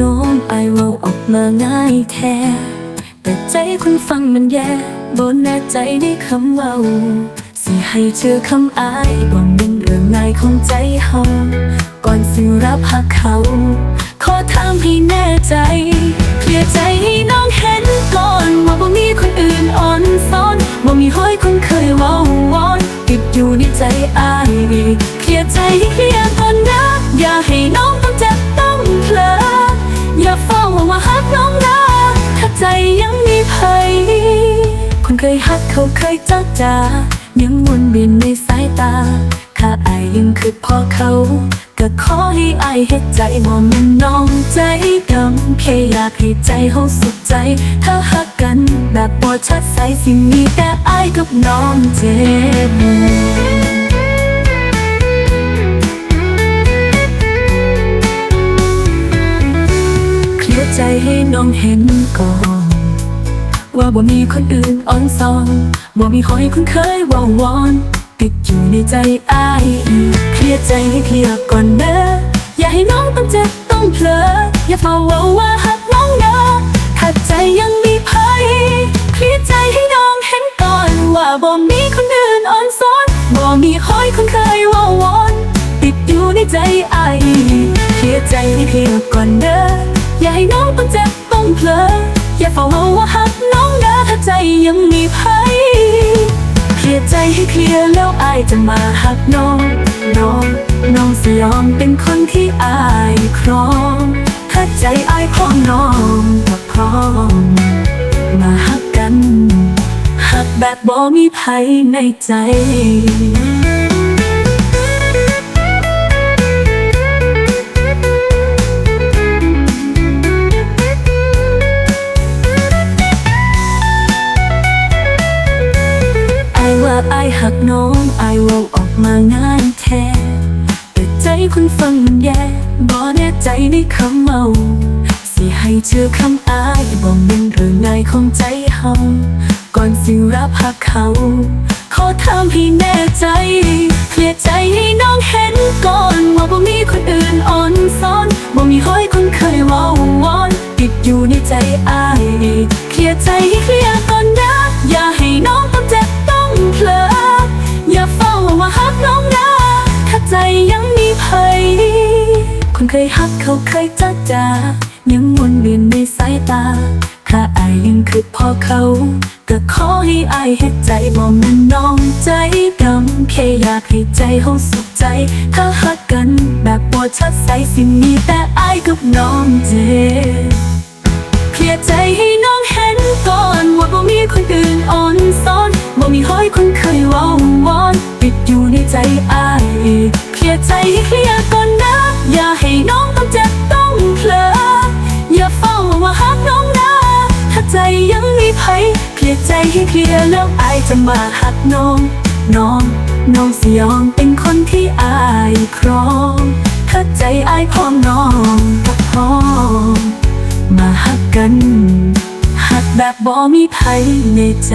น้มไอเราออกมาง่ายแท้แต่ใจคุณฟังมันแย่บนแน่ใจในคำว่าสิให้เชื่อคำอายบ่แม่นเรื่องง่ายของใจเฮาก่อนสิรับหักเขา ขอถามให้แน่ใจ ภัย คนเคยฮักเขาเคยจ้าจายังวนเวียนในสายตาถ้าไอายังคือพ่อเขา ก็ขอให้ไอายเฮ็ดใจบ่แมันน้องใจดำแค่อยากให้ใจเฮาสุขใจ ถ้าฮักกันแบบบ่ชัดใสสิ่งมีแต่ไอกับน้องเจ็บเคลียร์ใจให้น้องเห็นก่อน ว่าบ่มีคนอื่นอ่อนซอนบ่มีหอยคุณเคยว่าวอน ติดอยู่ในใจอายอีกเคลียร์ใจให้เคลียร์ก่อนเด้ออย่าให้น้องต้องเจ็บต้องเพลออย่าเฝ้าว่าว่าหักน้องเด้อถ้าใจยังมีภัยเคลียร์ใจให้น้องเห็นก่อนว่าบ่มีคนอื่นอ่อนซ้อนบ่มีหอยคุณเคยว่าวอน ติดอยู่ในใจอายอีกเคลียร์ใจให้เคลียร์ก่อนเด้ออย่าให้น้องต้องเจ็บต้องเพลออย่าเฝ้า ยังมีภัยเคลียร์ใจให้เคลียร์แล้วอายจะมาหักน้อง น้อง น้องสยอมเป็นคนที่อายครองถ้าใจอายของน้องก็พร้อมมาหักกัน หักแบบบ่มีภัยในใจาไอายหักน้องไอายเว่าออกมางายแท้แต่ใจคุณฟังมันแย่บ่แน่ใจในคำเมาสิให้เชื่อคำอายบอกเป็นเรื่องง่ายของใจเฮาก่อนสิรับหักเขาขอถามให้แน่ใจเคลียร์ใจให้น้องเห็นก่อน ว่าบ่มีคนอื่นอ่อนซ้อนบ่มีห้อยคนเคยว่าวอนติดอยู่ในใจอายเคลียร์ใจให้เคลียร์ก่อนนะอย่าให้น้อง ใจยังมีภัย คนเคยฮักเขาเคยจ้าจายังวนเวียนในสายตา ถ้าอายยังคือพ่อเขา ก็ขอให้อายเฮ็ดใจบ่มันน้องใจดำแค่อยากให้ใจเฮาสุขใจ ถ้าฮักกันแบบบ่ชัดใสสิมีแต่อายกับน้องเจ ใจยังมีภัยเคลียร์ใจให้เคลียร์แล้วอายจะมาหักน้อง น้อง น้องสยองเป็นคนที่อายครองถ้าใจอายพร้อมน้องก็พร้อมมาหักกัน หักแบบบ่มีภัยในใจ